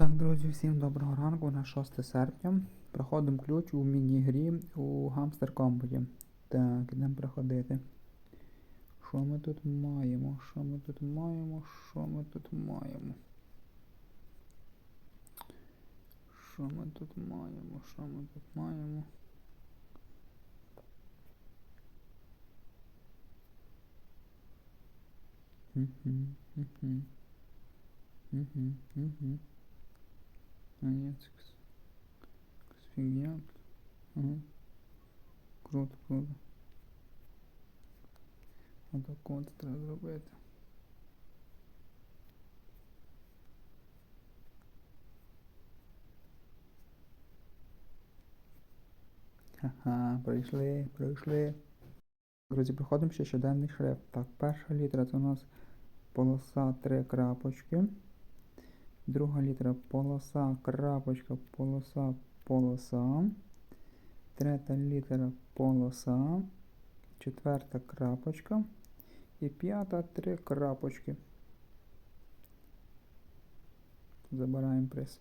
Так, друзі, всім доброго ранку на 6 серпня. Проходимо ключ у міні-грі у гамстер комботі. Так, ідемо проходити. Що ми тут маємо? Що ми тут маємо? Що ми тут маємо? Що ми тут маємо? Що ми тут маємо? Мгм, мгм. Мгм, мгм. А якась якась фігня. Круто, круто. Отак от треба зробити. Ха-ха, пройшли, пройшли. Друзі, проходимо ще щоденний шрифт. Так, перша літера це у нас полоса три крапочки. Друга літера полоса, крапочка, полоса, полоса. Третя літера полоса. Четверта крапочка. І п'ята три крапочки. Забираємо приз.